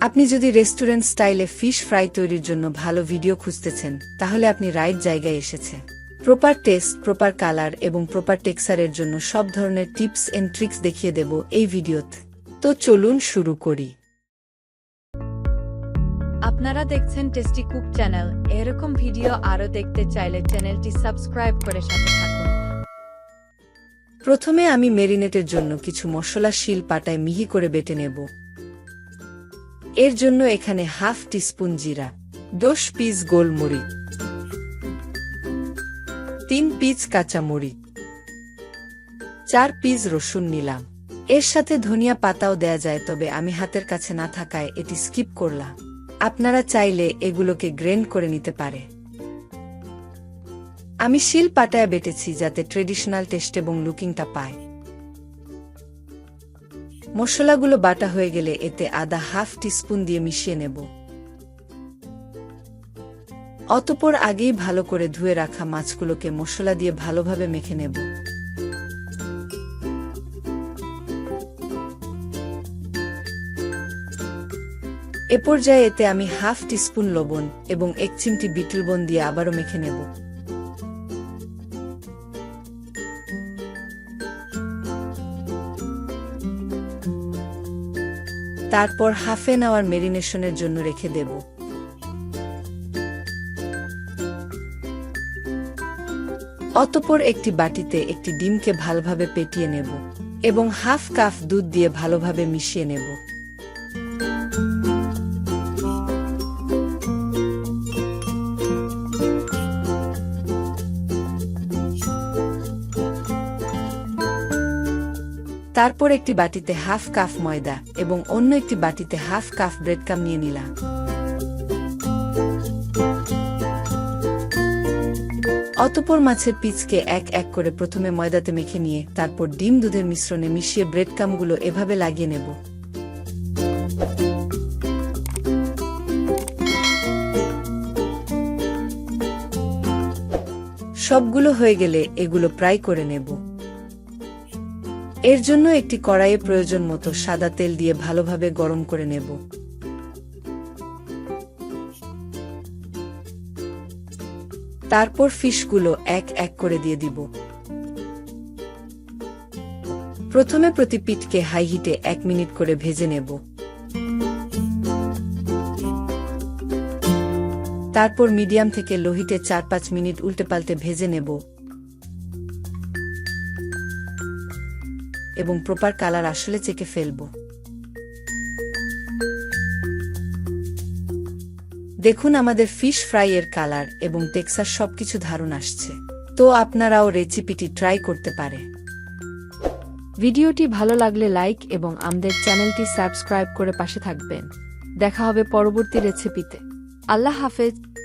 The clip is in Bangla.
আপনি যদি রেস্টুরেন্ট স্টাইলে ফিশ ফ্রাই তৈরির জন্য ভালো ভিডিও খুঁজতেছেন তাহলে আপনি রাইট জায়গায় এসেছে। প্রপার টেস্ট প্রপার কালার এবং প্রপার টেক্সারের জন্য সব ধরনের টিপস এন্ড ট্রিক্স দেখিয়ে দেব এই ভিডিওতে। তো চলুন শুরু করি। আপনারা দেখছেন টেস্টি কুক চ্যানেল। এরকম ভিডিও আরও দেখতে চাইলে চ্যানেলটি সাবস্ক্রাইব করে সাথে থাকুন। প্রথমে আমি মেরিনেটের জন্য কিছু মশলা শিল পাটায় মিহি করে বেটে নেব। এর জন্য এখানে হাফ টিস্পুন জিরা, দশ পিস গোলমরিচ, তিন পিস কাঁচামরিচ, চার পিস রসুন নিলাম। এর সাথে ধনিয়া পাতাও দেয়া যায়, তবে আমি হাতের কাছে না থাকায় এটি স্কিপ করলাম। আপনারা চাইলে এগুলোকে গ্রেন্ড করে নিতে পারে। আমি শিল পাটায় বেটেছি যাতে ট্রেডিশনাল টেস্ট এবং লুকিংটা পায়। মশলাগুলো বাটা হয়ে গেলে এতে আদা হাফ টিস্পুন দিয়ে মিশিয়ে নেব। অতপর আগেই ভালো করে ধুয়ে রাখা মাছগুলোকে মশলা দিয়ে ভালোভাবে মেখে নেব। এ পর্যায়ে এতে আমি হাফ টিস্পুন লবণ এবং এক চিমটি বিটলবন দিয়ে আবারও মেখে নেব। তারপর হাফ এন আওয়ার মেরিনেশনের জন্য রেখে দেব। অতপর একটি বাটিতে একটি ডিমকে ভালোভাবে পেটিয়ে নেব এবং হাফ কাপ দুধ দিয়ে ভালোভাবে মিশিয়ে নেব। তারপর একটি বাটিতে হাফ কাপ ময়দা এবং অন্য একটি বাটিতে হাফ কাপ ব্রেড কাম নিয়ে নিলাম অতপর মাছের পিচকে এক এক করে প্রথমে ময়দাতে মেখে নিয়ে তারপর ডিম দুধের মিশ্রণে মিশিয়ে ব্রেড কামগুলো এভাবে লাগিয়ে নেব। সবগুলো হয়ে গেলে এগুলো প্রায় করে নেব। এর জন্য একটি কড়াইয়ে প্রয়োজন মতো সাদা তেল দিয়ে ভালোভাবে গরম করে নেব। তারপর ফিশগুলো এক এক করে দিয়ে দিব। প্রথমে প্রতি পিঠকে হাই হিটে এক মিনিট করে ভেজে নেব। তারপর মিডিয়াম থেকে লোহিটে চার পাঁচ মিনিট উল্টে পাল্টে ভেজে নেব। এবং প্রপার কালার আসলে চেকে ফেলব। দেখুন আমাদের ফিশ ফ্রাই এর কালার এবং টেক্সার সবকিছু ধারণ আসছে। তো আপনারাও রেসিপিটি ট্রাই করতে পারে। ভিডিওটি ভালো লাগলে লাইক এবং আমাদের চ্যানেলটি সাবস্ক্রাইব করে পাশে থাকবেন। দেখা হবে পরবর্তী রেসিপিতে আল্লাহ হাফেজ।